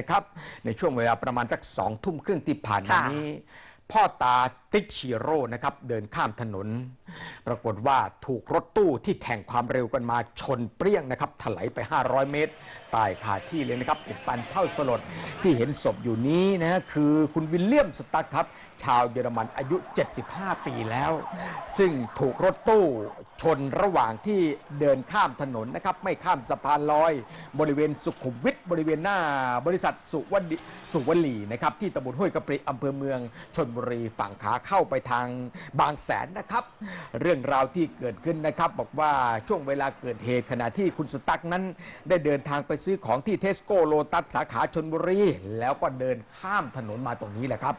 นะครับในช่วงเวลาประมาณสักสองทุ่มครึ่งที่ผ่านมาค่ะนี้ พ่อตาติ๊กชิโร่นะครับ เดินข้ามถนน ปรากฏว่าถูกรถตู้ที่แข่งความเร็วกันมาชนเปรี้ยงนะครับถลายไป 500 เมตร ตายคาที่เลยนะครับเป็นปันเท่าสลดที่เห็นศพอยู่นี้นะฮะคือคุณวิลเลียมสตั๊กครับ ชาวเยอรมันอายุ 75 ปีแล้ว ซึ่งถูกรถตู้ชนระหว่างที่เดินข้ามถนนนะครับ ไม่ข้ามสะพานลอย บริเวณสุขุมวิทบริเวณหน้า บริษัทสุวรรณสุวลีนะครับ ที่ตำบลห้วยกระปริอำเภอเมืองชนบุรีฝั่งขาเข้าไปทางบางแสนนะครับเรื่องราวที่เกิดขึ้นนะครับ บอกว่าช่วงเวลาเกิดเหตุขณะที่คุณสตั๊กนั้น ได้เดินทางไปซื้อของที่เทสโก้โลตัสสาขาชนบุรี แล้วก็เดินข้ามถนนมาตรงนี้แหละครับ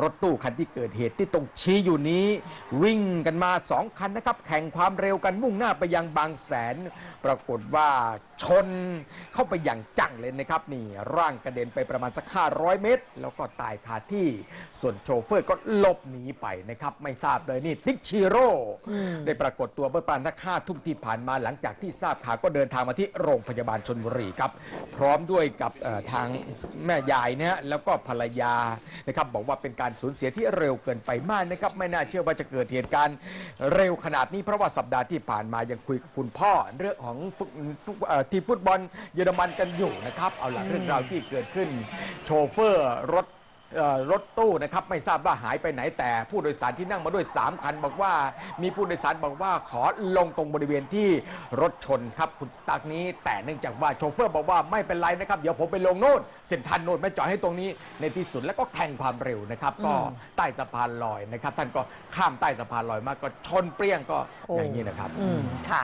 รถตู้คันที่เกิดเหตุที่ตรงชี้อยู่นี้ วิ่งกันมาสองคันนะครับ แข่งความเร็วกันมุ่งหน้าไปยังบางแสน ปรากฏว่าชนเข้าไปอย่างจังเลยนะครับนี่ร่างกระเด็นไปประมาณสัก500 เมตร แล้วก็ตายคาที่ส่วนโชเฟอร์ก็หลบหนีไปนะครับ ไม่ทราบเลยนี่ติ๊กชิโร่ได้ปรากฏตัวเมื่อประมาณสักห้าทุ่มที่ผ่านมาหลังจากที่ทราบข่าวก็เดินทางมาที่โรงพยาบาลชนบุรีครับ พร้อมด้วยกับทางแม่ยายนะฮะแล้วก็ภรรยานะครับบอกว่าเป็นการสูญเสียที่เร็วเกินไปมากนะครับไม่น่าเชื่อว่าจะเกิดเหตุการณ์เร็วขนาดนี้เพราะว่าสัปดาห์ที่ผ่านมายังคุยกับคุณพ่อเรื่องของทีมฟุตบอลเยอรมันกันอยู่นะครับ เอาหล่ะเรื่องราวที่เกิดขึ้น โชเฟอร์รถ รถตู้นะครับไม่ทราบว่าหายไปไหนแต่ผู้โดยสารที่นั่งมาด้วย 3 คัน บอกว่ามีผู้โดยสารบอกว่าขอลงตรงบริเวณที่รถชนครับคุณสตักนี้ แต่เนื่องจากว่าโชเฟอร์บอกว่าไม่เป็นไรนะครับ เดี๋ยวผมไปลงโน่นเส้นทันโน่นไม่จอดให้ตรงนี้ในที่สุดแล้วก็แข่งความเร็วนะครับ ก็อืมใต้สะพานลอยนะครับ ท่านก็ข้ามใต้สะพานลอยมาก็ชนเปรี้ยงก็อย่างนี้นะครับอืมค่ะ